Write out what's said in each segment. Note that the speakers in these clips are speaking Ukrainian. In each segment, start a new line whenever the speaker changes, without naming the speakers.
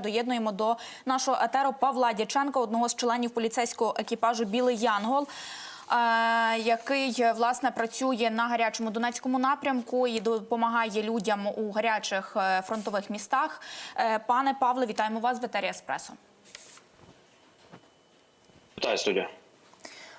Доєднуємо до нашого етеру Павла Дяченка, одного з членів поліцейського екіпажу Білий Янгол, е, який власне працює на гарячому Донецькому напрямку і допомагає людям у гарячих е, фронтових містах. Е, Пане Павле, вітаємо вас в етері Еспресо.
Вітаю, студія.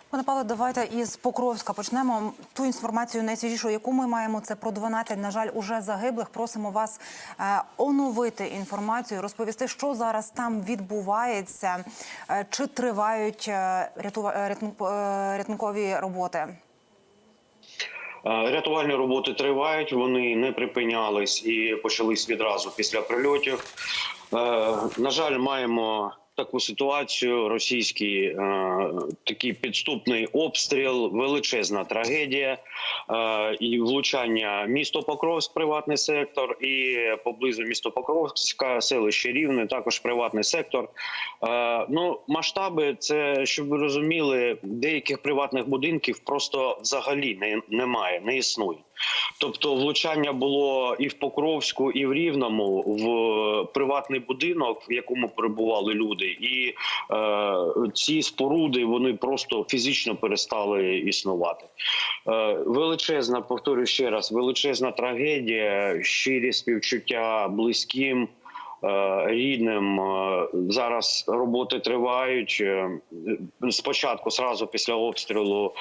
Пане Павле, давайте із Покровська почнемо. Ту інформацію найсвіжішу, яку ми маємо, це про 12, на жаль, уже загиблих. Просимо вас е, оновити інформацію, розповісти, що зараз там відбувається, е, чи тривають е, рятункові роботи.
Рятувальні роботи тривають, вони не припинялись і почались відразу після прильотів. На жаль, маємо таку ситуацію: російський е, такий підступний обстріл, величезна трагедія е, і влучання місто Покровськ, приватний сектор, і поблизу місто Покровська, селище Рівне, також приватний сектор. Е, Ну, масштаби, це щоб ви розуміли, деяких приватних будинків просто взагалі не, немає, не існує. Тобто, влучання було і в Покровську, і в Рівному в приватний будинок, в якому перебували люди, і е, ці споруди вони просто фізично перестали існувати. Е, величезна, повторюю ще раз, величезна трагедія, щирі співчуття близьким. Е, Рідним Е, зараз роботи тривають. Е, Спочатку, зразу після обстрілу,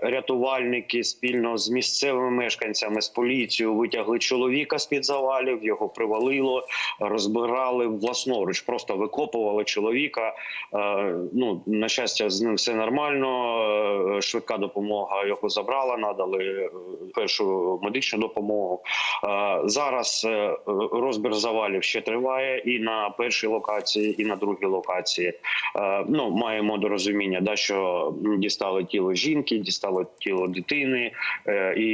рятувальники спільно з місцевими мешканцями з поліцією витягли чоловіка з під завалів. Його привалило, розбирали власноруч, просто викопували чоловіка. Ну на щастя, з ним все нормально. Швидка допомога його забрала, надали першу медичну допомогу. Зараз розбір завалів ще триває і на першій локації, і на другій локації. Е, Ну маємо до розуміння, да, що дістали тіло жінки, дістали тіло дитини, е, і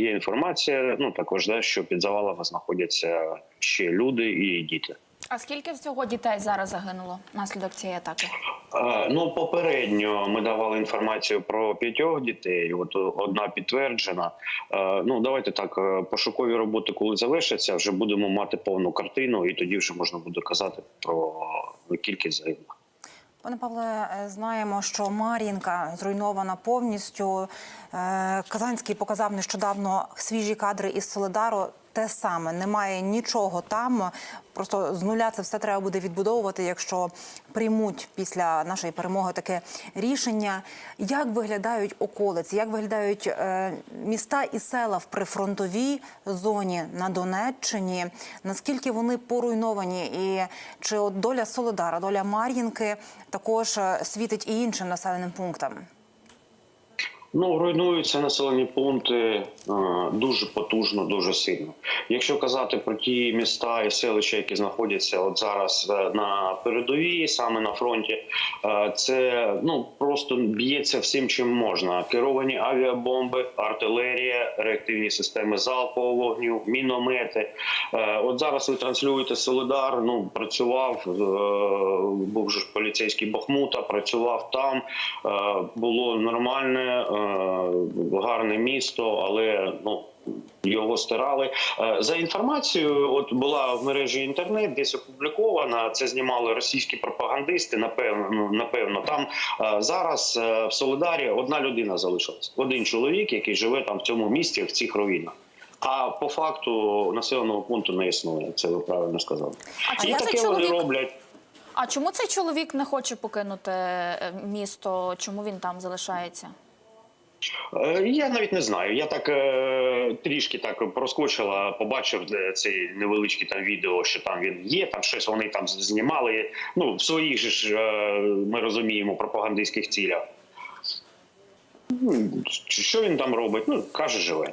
є інформація. Ну також да, що під завалами знаходяться ще люди і діти.
А скільки всього дітей зараз загинуло внаслідок цієї атаки?
Е, Ну, попередньо ми давали інформацію про п'ятьох дітей. От одна підтверджена. Е, Ну давайте так, е, пошукові роботи, коли завершаться, вже будемо мати повну картину, і тоді вже можна буде казати про кількість загиблих.
Пане Павле, е, знаємо, що Мар'їнка зруйнована повністю. Е, Казанський показав нещодавно свіжі кадри із Солидару. Те саме немає нічого там. Просто з нуля це все треба буде відбудовувати, якщо приймуть після нашої перемоги таке рішення. Як виглядають околиці, як виглядають е, міста і села в прифронтовій зоні на Донеччині? Наскільки вони поруйновані? І чи от доля Солодара, доля Мар'їнки також е, світить і іншим населеним пунктам?
Ну, руйнуються населені пункти е, дуже потужно, дуже сильно. Якщо казати про ті міста і селища, які знаходяться от зараз е, на передовій, саме на фронті, е, це ну просто б'ється всім, чим можна. Керовані авіабомби, артилерія, реактивні системи залпового вогню, міномети. От зараз ви транслюєте Солидар. Ну працював, був же поліцейський Бахмута, працював там. Було нормальне, гарне місто, але ну. Його стирали Е, за інформацією. От була в мережі інтернет, десь опублікована. Це знімали російські пропагандисти. Напевно, ну, напевно, там е, зараз е, в Солидарі одна людина залишилась. Один чоловік, який живе там в цьому місті, в цих руїнах. А по факту населеного пункту не існує. Це ви правильно сказали.
А
І таке вони роблять.
А чому цей чоловік не хоче покинути е, місто? Чому він там залишається?
Е, Я навіть не знаю. Я так е, трішки так проскочила, побачив е, цей невеличкий там відео, що там він є. Там щось вони там знімали. Ну в своїх ж ми розуміємо пропагандистських цілях. Ну, Що він там робить? Ну каже, живе.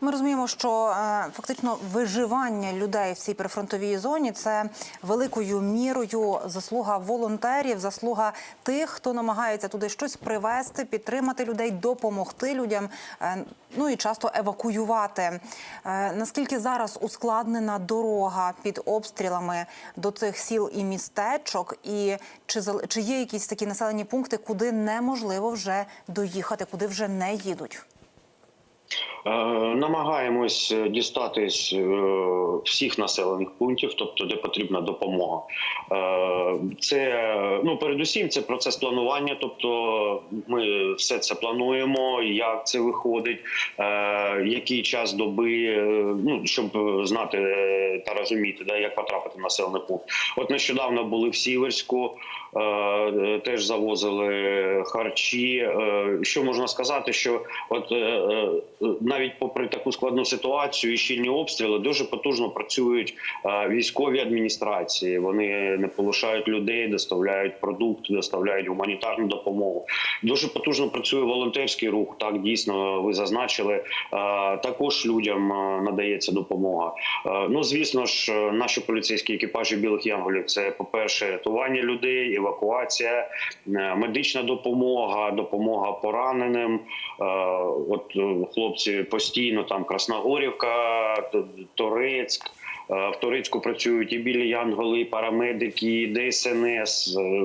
Ми розуміємо, що е, фактично виживання людей в цій прифронтовій зоні це великою мірою заслуга волонтерів, заслуга тих, хто намагається туди щось привезти, підтримати людей, допомогти людям, е, ну і часто евакуювати. Е, наскільки зараз ускладнена дорога під обстрілами до цих сіл і містечок, і чи чи є якісь такі населені пункти, куди неможливо вже доїхати, куди вже не їдуть?
Е, Намагаємось дістатись е, всіх населених пунктів, тобто де потрібна допомога. Е, Це ну передусім це процес планування. Тобто, ми все це плануємо, як це виходить, е, який час доби, е, ну щоб знати е, та розуміти, да, як потрапити в населений пункт. От нещодавно були в Сіверську, е, е, теж завозили харчі. Е, Що можна сказати, що от е, е, навіть попри таку складну ситуацію і щільні обстріли, дуже потужно працюють військові адміністрації. Вони не полишають людей, доставляють продукти, доставляють гуманітарну допомогу. Дуже потужно працює волонтерський рух. Так дійсно ви зазначили. Також людям надається допомога. Ну звісно ж, наші поліцейські екіпажі білих янголів це по перше рятування людей, евакуація, медична допомога, допомога пораненим. От е, хлопці постійно там Красногорівка, Т- Торецьк. Е, В Турецьку працюють і білі янголи, і парамедики, і ДСНС. Е,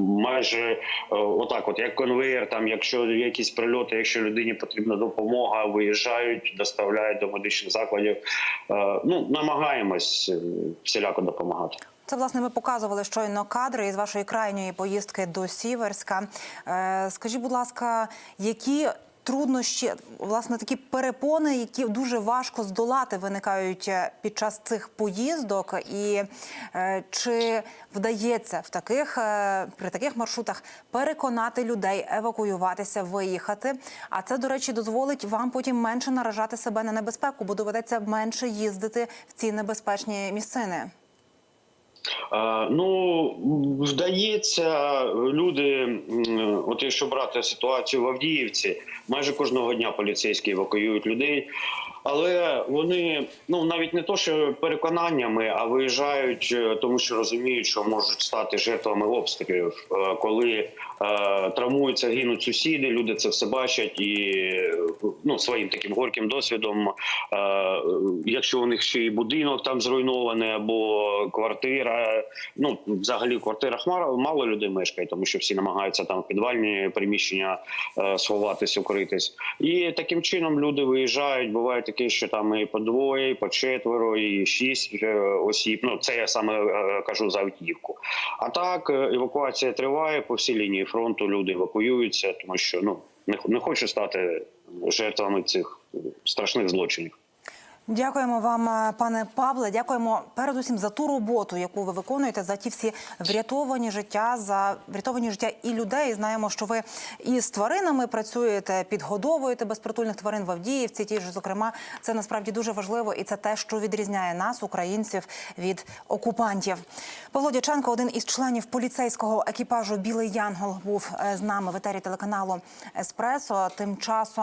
Майже е, отак, от як конвейер, там, якщо якісь прильоти, якщо людині потрібна допомога, виїжджають, доставляють до медичних закладів. Ну намагаємось всіляко допомагати.
Це власне ми показували щойно кадри із вашої крайньої поїздки до Сіверська. Скажіть, будь ласка, які труднощі, власне, такі перепони, які дуже важко здолати, виникають е, під час цих поїздок, і е, чи вдається в таких е, при таких маршрутах переконати людей евакуюватися, виїхати? А це, до речі, дозволить вам потім менше наражати себе на небезпеку, бо доведеться менше їздити в ці небезпечні місцини.
Ну вдається, люди, от якщо брати ситуацію в Авдіївці, майже кожного дня поліцейські евакуюють людей. Але вони ну навіть не то, що переконаннями, а виїжджають, е, тому що розуміють, що можуть стати жертвами обстрілів, Е, коли е, травмуються, гинуть сусіди. Люди це все бачать і ну своїм таким горьким досвідом. Е, якщо у них ще і будинок там зруйнований, або квартира, ну взагалі в квартирах мало, людей мешкає, тому що всі намагаються там підвальні приміщення е, сховатись, укритись. І таким чином люди виїжджають. Буває таке, що там і по двоє, і по четверо, і шість е, осіб. Ну це я саме е, кажу за автівку. А так е, евакуація триває по всій лінії фронту. Люди евакуюються, тому що ну не, не хочу стати жертвами цих страшних злочинів.
Дякуємо вам, е, пане Павле. Дякуємо передусім за ту роботу, яку ви виконуєте, за ті всі врятовані життя, за врятовані життя і людей. Знаємо, що ви і з тваринами працюєте, підгодовуєте безпритульних тварин в Авдіївці. Ті ж, зокрема, це насправді дуже важливо, і це те, що відрізняє нас, українців, від окупантів. Павло Дяченко, один із членів поліцейського екіпажу Білий Янгол, був е, з нами в етері телеканалу Еспресо. Тим часом.